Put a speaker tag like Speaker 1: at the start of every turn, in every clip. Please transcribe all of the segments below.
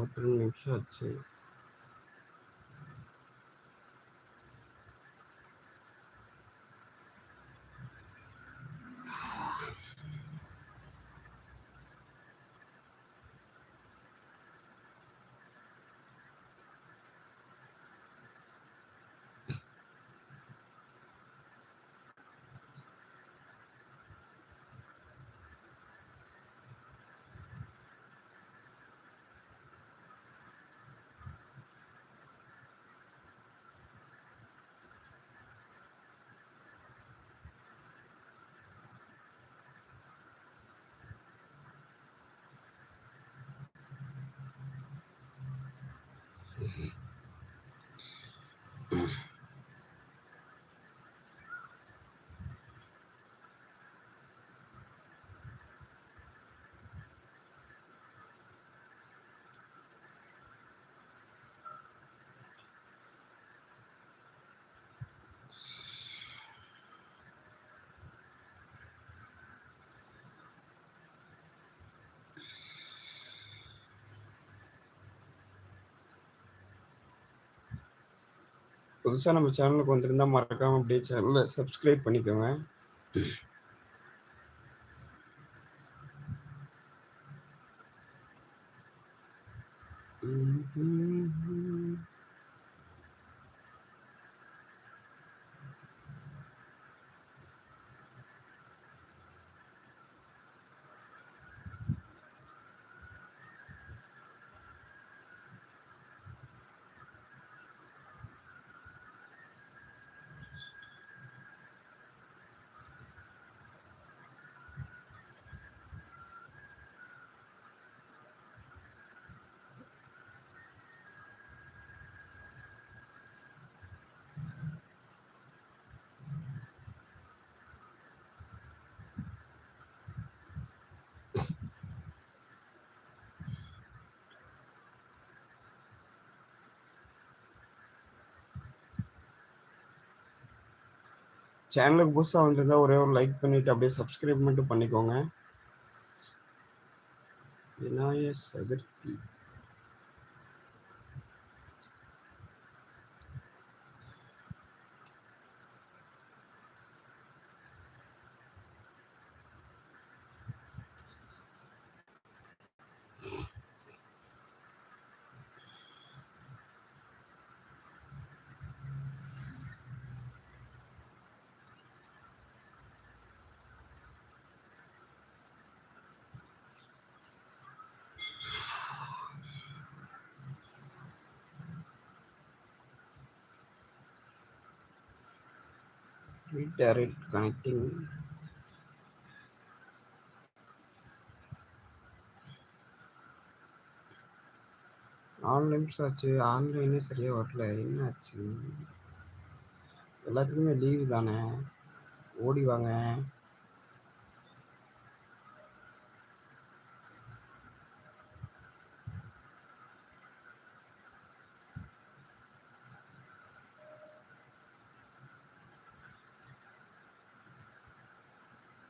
Speaker 1: அறுபத்தி ரெண்டு நிமிஷம் Mm-hmm. புதுசாக நம்ம சேனலுக்கு வந்திருந்தால் மறக்காமல் அப்படியே சேனலை சப்ஸ்கிரைப் பண்ணிக்கோங்க. சேனலுக்கு புதுசாக வந்துருந்தா ஒரே ஒரு லைக் பண்ணிட்டு அப்படியே சப்ஸ்கிரைப் மட்டும் பண்ணிக்கோங்க. Vinayaka Chaturthi. Redirect connecting. Online ஆச்சு. ஆன்லைனே சரியாக வரல. என்ன ஆச்சு? எல்லாத்துக்குமே லீவு தானே! ஓடி வாங்க.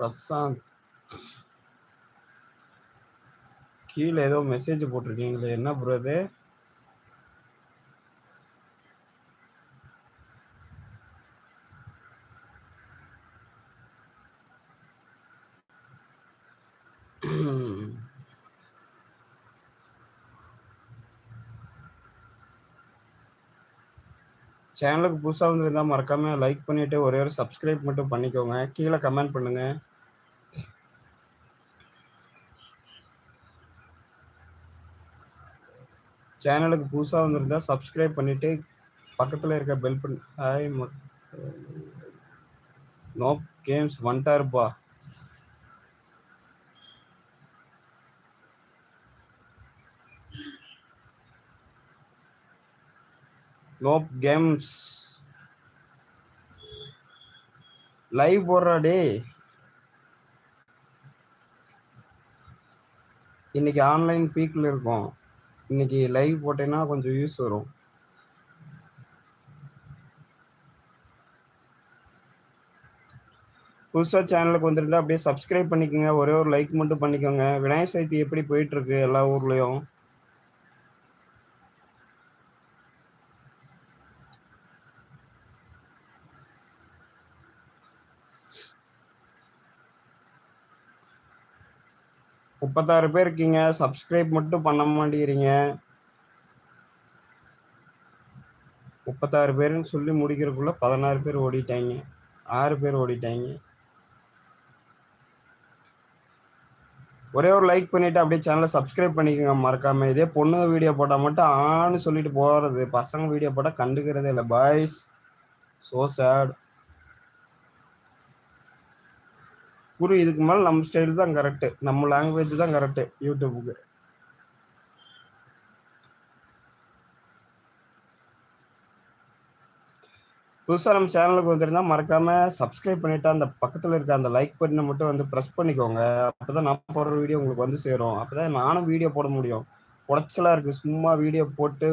Speaker 1: பிரசாந்த். கீழே ஏதோ மெசேஜ் போட்டிருக்கீங்களே! என்ன ப்ரோது சேனலுக்கு புதுசாக வந்திருந்தால் மறக்காமல் லைக் பண்ணிவிட்டு ஒரே ஒரு சப்ஸ்கிரைப் மட்டும் பண்ணிக்கோங்க. கீழே கமெண்ட் பண்ணுங்கள் சேனலுக்கு புதுசாக வந்திருந்தா சப்ஸ்கிரைப் பண்ணிட்டு பக்கத்தில் இருக்க bell button hi noob games வந்துட்டாருப்பா noob games live போடுறா டே இன்னைக்கு ஆன்லைன் பீக்கில் இருக்கும். இன்னைக்கு லைவ் போட்டேன்னா கொஞ்சம் யூஸ் வரும். புதுசாக சேனலுக்கு வந்திருந்தா அப்படியே சப்ஸ்கிரைப் பண்ணிக்கோங்க. ஒரே ஒரு லைக் மட்டும் பண்ணிக்கோங்க. விநாயகர் சதுர்த்தி எப்படி போயிட்டு இருக்கு எல்லா ஊர்லயும்? முப்பத்தாறு பேர் இருக்கீங்க. சப்ஸ்கிரைப் மட்டும் பண்ண மாட்டேங்கிறீங்க. முப்பத்தாறு பேருன்னு சொல்லி முடிக்கிறதுக்குள்ள பதினாறு பேர் ஓடிட்டாங்க ஆறு பேர் ஓடிட்டாங்க ஒரே ஒரு லைக் பண்ணிட்டு அப்படியே சேனலை சப்ஸ்கிரைப் பண்ணிக்கோங்க. மறக்காம இதே பொண்ணுங்க வீடியோ போட்டால் மட்டும் ஆன்னு சொல்லிட்டு போகிறது பசங்க வீடியோ போட்டால் கண்டுக்கிறதே இல்லை. பாய்ஸ் ஸோ சேட் குரு இதுக்கு மேலே நம்ம ஸ்டைல் தான் கரெக்டு நம்ம லாங்குவேஜ் தான் கரெக்டு யூடியூபுக்கு புதுசாக நம்ம சேனலுக்கு வந்துருந்தா மறக்காம சப்ஸ்கிரைப் பண்ணிட்டு அந்த பக்கத்தில் இருக்க அந்த லைக் பட்டனை மட்டும் வந்து ப்ரெஸ் பண்ணிக்கோங்க. அப்போ தான் நான் போடுற வீடியோ உங்களுக்கு வந்து சேரும். அப்பதான் நானும் வீடியோ போட முடியும். உடச்சலாக இருக்குது சும்மா வீடியோ போட்டு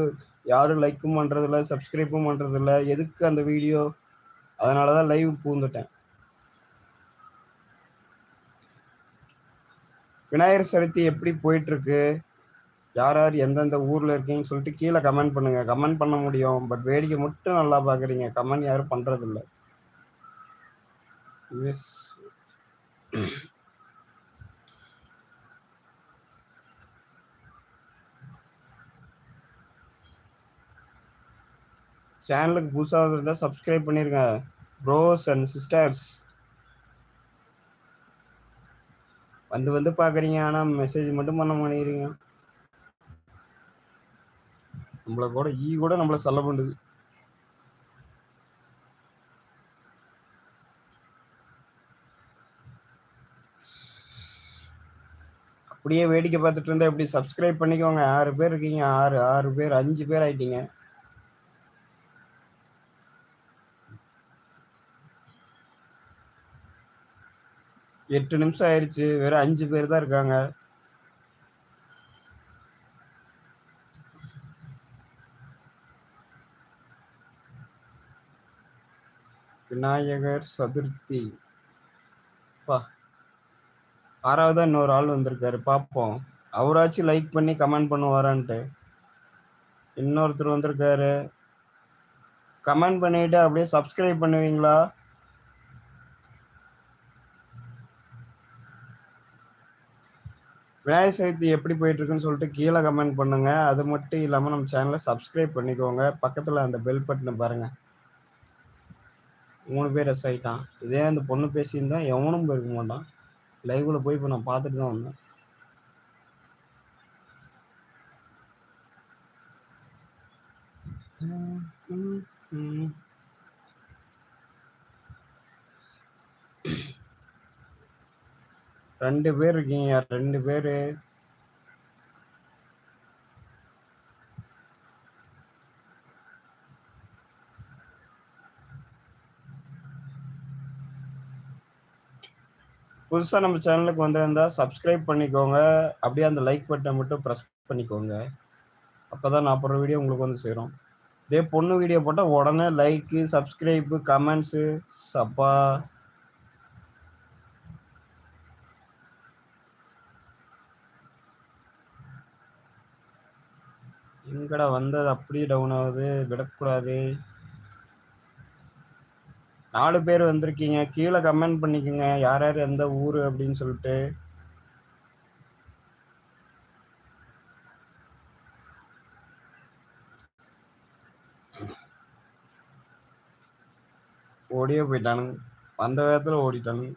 Speaker 1: யாரும் லைக்கும் பண்ணுறதில்ல சப்ஸ்கிரைப்பும் பண்ணுறதில்ல எதுக்கு அந்த வீடியோ அதனால தான் லைவ் பூந்துட்டேன். விநாயகர் சதுர்த்தி எப்படி போயிட்டுருக்கு? யார் யார் எந்தெந்த ஊரில் இருக்கீங்கன்னு சொல்லிட்டு கீழே கமெண்ட் பண்ணுங்க. கமெண்ட் பண்ண முடியும். பட் வேடிக்கை மட்டும் நல்லா பார்க்குறீங்க. கமெண்ட் யாரும் பண்ணுறதில்ல எஸ் சேனலுக்கு புதுசாக இருந்தால் சப்ஸ்கிரைப் பண்ணியிருங்க ப்ரோஸ் அண்ட் சிஸ்டர்ஸ் வந்து வந்து பார்க்குறீங்க ஆனால் மெசேஜ் மட்டும் பண்ண மாட்டேங்கிறீங்க. நம்மளை கூட ஈ கூட நம்மளை சொல்ல பண்ணுது அப்படியே வேடிக்கை பார்த்துட்டு இருந்தா எப்படி? சப்ஸ்கிரைப் பண்ணிக்கோங்க. ஆறு பேர் இருக்கீங்க. ஆறு ஆறு பேர் அஞ்சு பேர் ஆயிட்டீங்க. எட்டு நிமிஷம் ஆயிடுச்சு வெறும் அஞ்சு பேர் தான் இருக்காங்க. விநாயகர் சதுர்த்தி. பா. ஆறாவதா இன்னொரு ஆள் வந்திருக்காரு. பார்ப்போம் அவராச்சும் லைக் பண்ணி கமெண்ட் பண்ணுவாரான்ட்டு. இன்னொருத்தர் வந்திருக்காரு. கமெண்ட் பண்ணிட்டு அப்படியே சப்ஸ்கிரைப் பண்ணுவீங்களா? விநாயகர் சதுர்த்தி எப்படி போயிட்டு இருக்குன்னு சொல்லிட்டு கீழே கமெண்ட் பண்ணுங்க. அது மட்டும் இல்லாமல் நம்ம சேனலை சப்ஸ்கிரைப் பண்ணிக்கோங்க. பக்கத்தில் அந்த பெல் பட்டனை பாருங்க. மூணு பேர் எஸ் ஆகிட்டான் இதே அந்த பொண்ணு பேசியிருந்தா எவனும் போயிருக்க மாட்டான். லைவ்ல போய் இப்போ நான் பார்த்துட்டு தான் வந்தேன். ரெண்டு பேர் இருக்கீங்க ரெண்டு பேர். புதுசாக நம்ம சேனலுக்கு வந்திருந்தா சப்ஸ்கிரைப் பண்ணிக்கோங்க. அப்படியே அந்த லைக் பட்டனை மட்டும் ப்ரெஸ் பண்ணிக்கோங்க. அப்போ தான் நான் வீடியோ உங்களுக்கு வந்து சேரும். இதே பொண்ணு வீடியோ போட்டால் உடனே லைக்கு சப்ஸ்கிரைப்பு கமெண்ட்ஸு சப்பா. எங்கடா வந்தது? அப்படியே டவுன் ஆகுது. விடக்கூடாது. நாலு பேர் வந்திருக்கீங்க. கீழே கமெண்ட் பண்ணிக்கோங்க. யார் யார் எந்த ஊர் அப்படின்னு சொல்லிட்டு. ஓடியே போயிட்டானுங்க. வந்த வேகத்தில் ஓடிட்டானுங்க.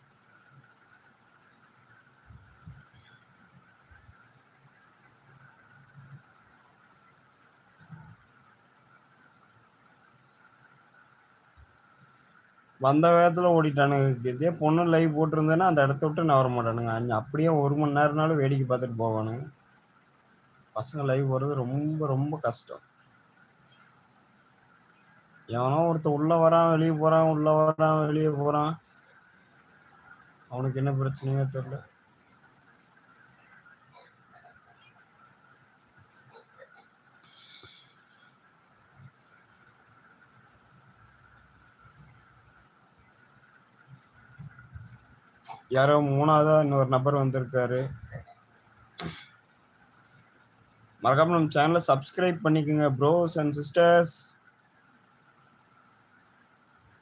Speaker 1: வந்த வேகத்தில் ஓடிட்டானுங்க. இதே பொண்ணு லைவ் போட்டிருந்தேன்னா அந்த இடத்த விட்டு நான் வர மாட்டானுங்க அப்படியே ஒரு மணி நேரம்னாலும் வேடிக்கை பார்த்துட்டு போவானுங்க. பசங்க லைவ் போகிறது ரொம்ப ரொம்ப கஷ்டம். எவனோ ஒருத்தன் உள்ளே வரான் வெளியே போகிறான் உள்ளே வரான் வெளியே போகிறான் அவனுக்கு என்ன பிரச்சனையோ தெரில யாரோ மூணாவதா இன்னொரு நபர் வந்திருக்காரு. மறக்காம நம்ம சேனலை சப்ஸ்கிரைப் பண்ணிக்கோங்க ப்ரோஸ் அண்ட் சிஸ்டர்ஸ்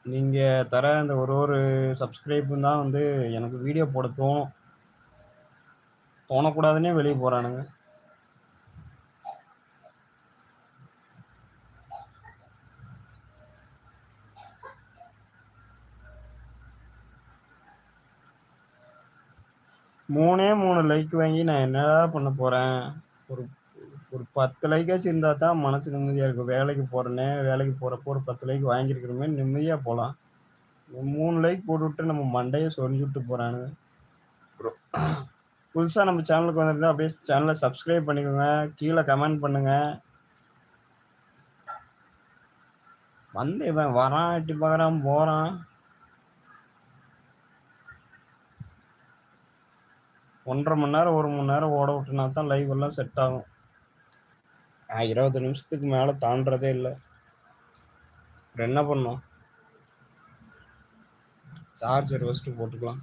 Speaker 1: நீங்க தர அந்த ஒரு ஒரு சப்ஸ்கிரைப்பும் தான் வந்து எனக்கு வீடியோ போட தோணும். தோணக்கூடாதுன்னே வெளியே போறானுங்க. மூணே மூணு லைக் வாங்கி நான் என்னடா பண்ண போறேன்? ஒரு ஒரு பத்து லைக்காச்சும் இருந்தா தான் மனசு நிம்மதியா இருக்கும். வேலைக்கு போறேனே வேலைக்கு போறப்போ ஒரு பத்து லைக் வாங்கியிருக்கிறோமே நிம்மதியா போகலாம் மூணு லைக் போட்டுவிட்டு நம்ம மண்டையை சொரிஞ்சுட்டு விட்டு போறானுங்க. புதுசா நம்ம சேனலுக்கு வந்திருந்தா அப்படியே சேனலை சப்ஸ்கிரைப் பண்ணிக்கோங்க. கீழே கமெண்ட் பண்ணுங்க. வந்து இவன் வரான் எட்டி பார்க்குறான் போறான். ஒன்றரை மணி நேரம் ஒரு மணி நேரம் ஓட விட்டுனா தான் லைவ் எல்லாம் செட் ஆகும். நான் இருபது நிமிஷத்துக்கு மேலே தாண்டதே இல்லை. அப்புறம் என்ன பண்ணோம்? சார்ஜர் ஃபஸ்ட்டு போட்டுக்கலாம்.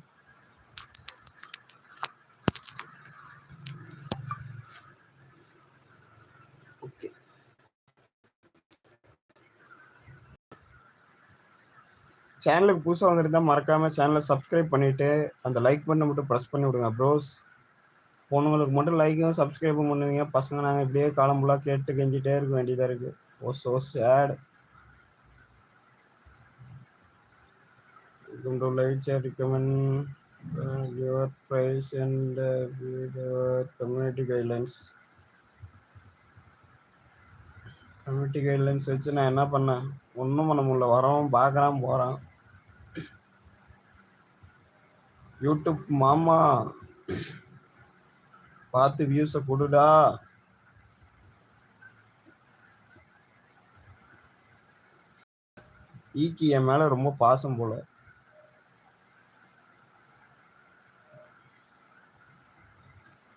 Speaker 1: சேனலுக்கு புதுசாக வந்திருந்தா மறக்காம சேனலை சப்ஸ்கிரைப் பண்ணிட்டு அந்த லைக் பண்ண மட்டும் ப்ரெஸ் பண்ணி விடுங்க ப்ரோஸ் பொண்ணுங்களுக்கு மட்டும் லைக்கும் சப்ஸ்கிரைபும் பண்ணுவீங்க. பசங்க நாங்கள் இப்படியே காலம் ஃபுல்லாக கேட்டு கெஞ்சிட்டே இருக்க வேண்டியதாக இருக்கு. ஓ so chat to live chat recommend uh, your price and uh, with, uh, community guidelines. Community guidelines வச்சு நான் என்ன பண்ணேன்? ஒன்றும் பண்ண முடியல. வரவன் பார்க்குறான் போகிறான் யூடியூப் மாமா பார்த்து வியூஸை கொடுடா. ஈக்கு என் மேலே ரொம்ப பாசம் போல.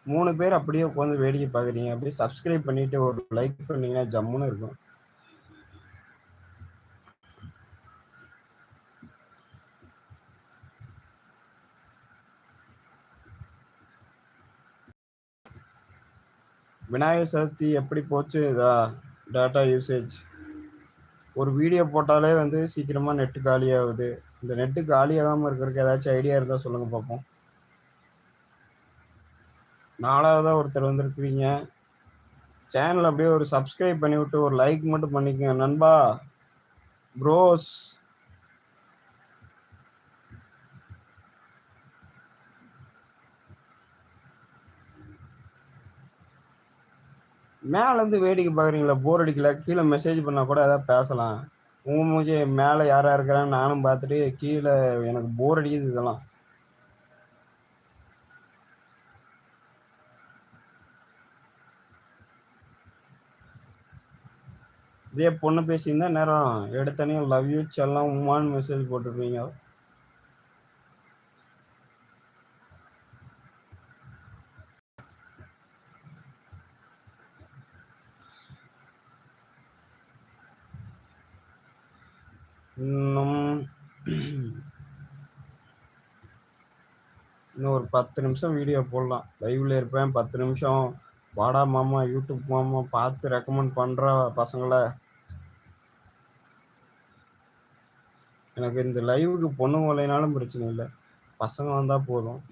Speaker 1: மூணு பேர் அப்படியே உட்காந்து வேடிக்கை பார்க்குறீங்க. அப்படியே சப்ஸ்கிரைப் பண்ணிட்டு ஒரு லைக் பண்ணீங்கன்னா ஜம்முன்னு இருக்கும். விநாயகர் சதுர்த்தி எப்படி போச்சு? இதா டேட்டா யூசேஜ் ஒரு வீடியோ போட்டாலே வந்து சீக்கிரமாக நெட்டு காலியாகுது இந்த நெட்டு காலியாகாமல் இருக்கிறதுக்கு ஏதாச்சும் ஐடியா இருந்தால் சொல்லுங்கள் பார்ப்போம் நாலாவதாக ஒருத்தர் வந்திருக்கிறீங்க. சேனல் அப்படியே ஒரு சப்ஸ்கிரைப் பண்ணிவிட்டு ஒரு லைக் மட்டும் பண்ணிக்கங்க. நண்பா ப்ரோஸ் மேலேருந்து வேடிக்கை பார்க்குறீங்களா? போர் அடிக்கல. கீழே மெசேஜ் பண்ணால் கூட ஏதாவது பேசலாம். உங்க மூஞ்சி மேலே யாரா இருக்கிறான்னு நானும் பார்த்துட்டு கீழே எனக்கு போர் அடிக்குது இதெல்லாம். இதே பொண்ணு பேசியிருந்தா நேரம். எடுத்தனையும் லவ் யூ செல்லாம் உமான்னு மெசேஜ் போட்டுருப்பீங்க. பத்து நிமிஷம் வீடியோ போடலாம். லைவ்ல இருப்பேன் பத்து நிமிஷம். வாடா மாமா யூடியூப் மாமா பார்த்து ரெக்கமெண்ட் பண்ணுற பசங்களை. எனக்கு இந்த லைவுக்கு பொண்ணு வரலைனாலும் பிரச்சனை இல்லை. பசங்க வந்தால் போதும்.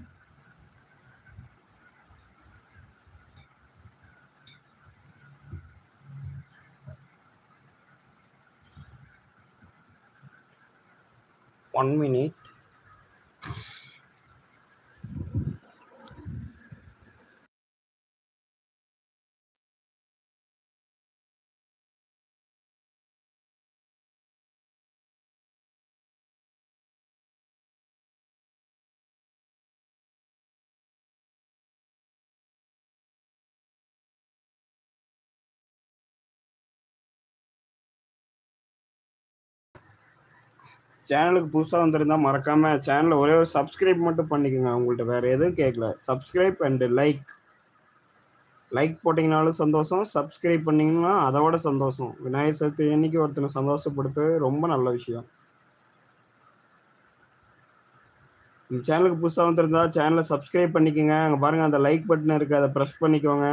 Speaker 1: ஒன் மினிட் சேனலுக்கு புதுசாக வந்திருந்தா மறக்காம சேனல ஒரே ஒரு சப்ஸ்கிரைப் மட்டும் பண்ணிக்கோங்க. உங்கள்கிட்ட வேற எதுவும் கேட்கல. Subscribe and like. லைக் போட்டிங்கனாலும் சந்தோஷம். சப்ஸ்கிரைப் பண்ணிங்கன்னா அதோட சந்தோஷம். விநாயகர் சதுர்த்தி அன்னைக்கு ஒருத்தனை சந்தோஷப்படுத்துறது ரொம்ப நல்ல விஷயம். இந்த சேனலுக்கு புதுசாக வந்திருந்தா சேனலை சப்ஸ்கிரைப் பண்ணிக்கங்க. அங்கே பாருங்கள் அந்த லைக் பட்டன் இருக்குது அதை ப்ரெஸ் பண்ணிக்கோங்க.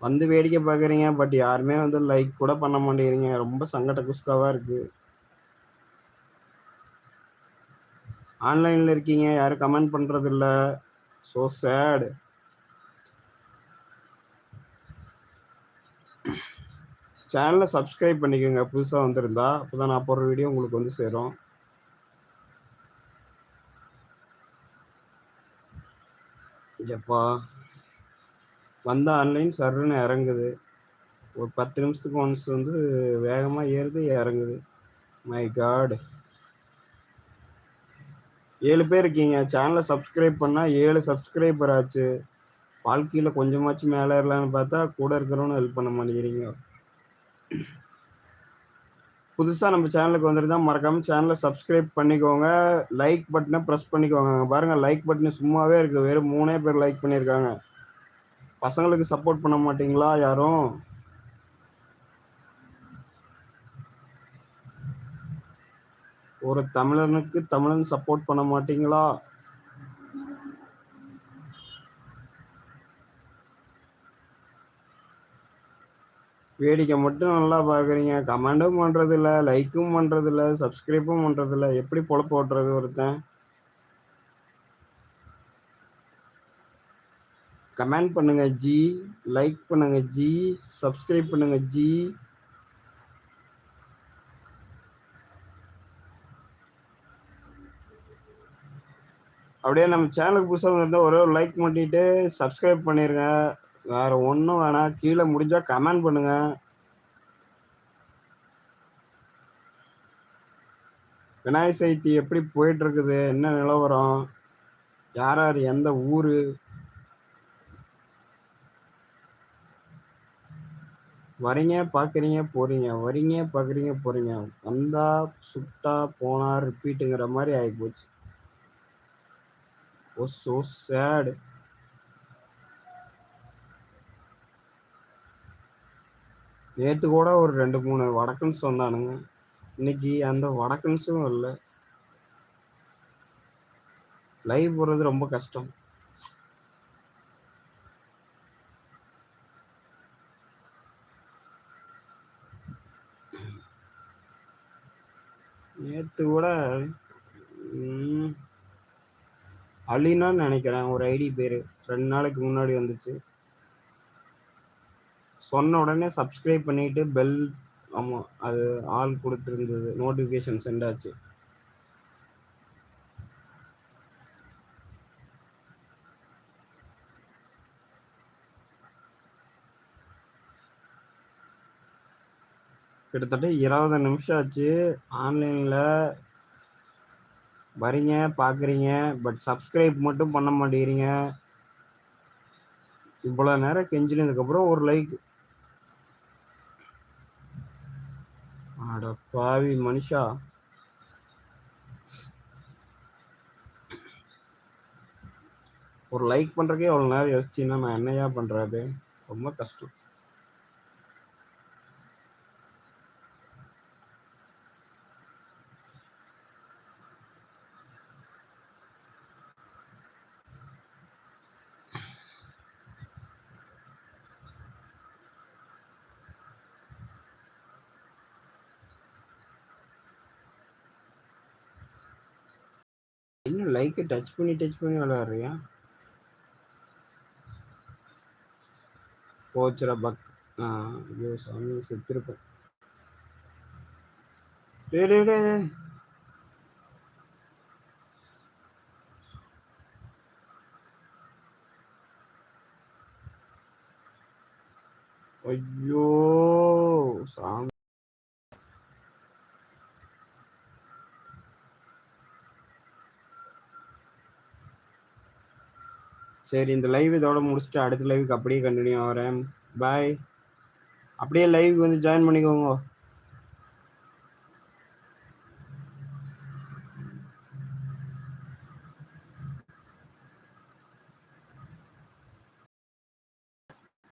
Speaker 1: வந்து வேடிக்கை பார்க்குறீங்க. பட் யாருமே வந்து லைக் கூட பண்ண மாட்டேங்கிறீங்க. ரொம்ப சங்கட குஸ்காவாக இருக்குது ஆன்லைனில் இருக்கீங்க. யாரும் கமெண்ட் பண்ணுறதில்ல ஸோ சேடு சேனலை சப்ஸ்கிரைப் பண்ணிக்கோங்க புதுசாக வந்திருந்தா. அப்போ தான் நான் போடுற வீடியோ உங்களுக்கு வந்து சேரும். எப்பா வந்த ஆன்லைன் சர்ன்னு இறங்குது. ஒரு 10 நிமிஷத்துக்கு ஒன்ஸ் வந்து வேகமாக ஏறுது, இறங்குது. மை காடு ஏழு பேர் இருக்கீங்க. சேனலை சப்ஸ்கிரைப் பண்ணால் ஏழு சப்ஸ்கிரைபர் ஆச்சு. வாழ்க்கையில் கொஞ்சமாச்சும் மேலே ஏறலான்னு பார்த்தா, கூட இருக்கிறவனும் ஹெல்ப் பண்ண மாட்டேங்கிறீங்க. புதுசாக நம்ம சேனலுக்கு வந்துருந்தா மறக்காமல் சேனலை சப்ஸ்கிரைப் பண்ணிக்கோங்க. லைக் பட்டனை ப்ரெஸ் பண்ணிக்கோங்க. பாருங்கள் லைக் பட்டன் சும்மாவே இருக்குது வெறும் மூணே பேர் லைக் பண்ணியிருக்காங்க. பசங்களுக்கு சப்போர்ட் பண்ண மாட்டிங்களா யாரும்? ஒரு தமிழனுக்கு தமிழன் சப்போர்ட் பண்ண மாட்டீங்களா? வேடிக்கை மட்டும் நல்லா பார்க்குறீங்க. கமெண்டும் பண்ணுறதில்ல லைக்கும் பண்ணுறதில்ல சப்ஸ்கிரைப்பும் பண்ணுறதில்ல எப்படி பொழப்பு ஓட்டுறது ஒருத்தன்? கமெண்ட் பண்ணுங்க ஜி. லைக் பண்ணுங்க ஜி. சப்ஸ்கிரைப் பண்ணுங்க ஜி. அப்படியே நம்ம சேனலுக்கு புதுசாக இருந்தால் ஒரே ஒரு லைக் பண்ணிட்டு சப்ஸ்கிரைப் பண்ணிருங்க. வேற ஒன்றும் வேணாம். கீழே முடிஞ்சால் கமெண்ட் பண்ணுங்க. விநாயகர் சதுர்த்தி எப்படி போயிட்டுருக்குது என்ன நிலவரம்? யார் யார் எந்த ஊர் வரீங்க, பார்க்குறீங்க, போகிறீங்க வரீங்க, பார்க்குறீங்க, போகிறீங்க வந்தா, சுட்டா, போனா ரிப்பீட்டுங்கிற மாதிரி ஆகிப்போச்சு ஓ சோ sad. நேற்று கூட ஒரு 2, 3 வடக்கன்ஸ் வந்தானுங்க. இன்னைக்கு அந்த வடக்கன்ஸும் இல்லை லைவ் போடுறது ரொம்ப கஷ்டம். நேற்று கூட அலினான்னு நினைக்கிறேன் ஒரு ஐடி பேர் ரெண்டு நாளைக்கு முன்னாடி வந்துச்சு. சொன்ன உடனே சப்ஸ்கிரைப் பண்ணிட்டு பெல் ஆமாம் அது ஆள் கொடுத்துருந்தது நோட்டிஃபிகேஷன் சென்ட் ஆச்சு. கிட்டத்தட்ட 20 நிமிஷம் ஆச்சு. ஆன்லைனில் வரீங்க, பார்க்குறீங்க. பட் சப்ஸ்கிரைப் மட்டும் பண்ண மாட்டேங்கிறீங்க. இவ்வளோ நேரம் கெஞ்சினதுக்கப்புறம் ஒரு லைக். அட பாவி மனுஷா! ஒரு லைக் பண்ணுறக்கே இவ்வளோ நேரம் யோசிச்சின்னா நான் என்னையா பண்ணுறது ரொம்ப கஷ்டம். என்ன டச் பண்ணி, டச் பண்ணி விளையாடுறியா? போச்சுடா பக். ஆ ஐயோ சாமி செத்துருப்பேன். டேய் டேய் டேய் ஐயோ! சாமி. சரி இந்த லைவ் இதோட முடிச்சுட்டு அடுத்த லைவுக்கு அப்படியே கண்டினியூ ஆகிறேன் பாய். அப்படியே லைவுக்கு வந்து ஜாயின் பண்ணிக்கோங்க.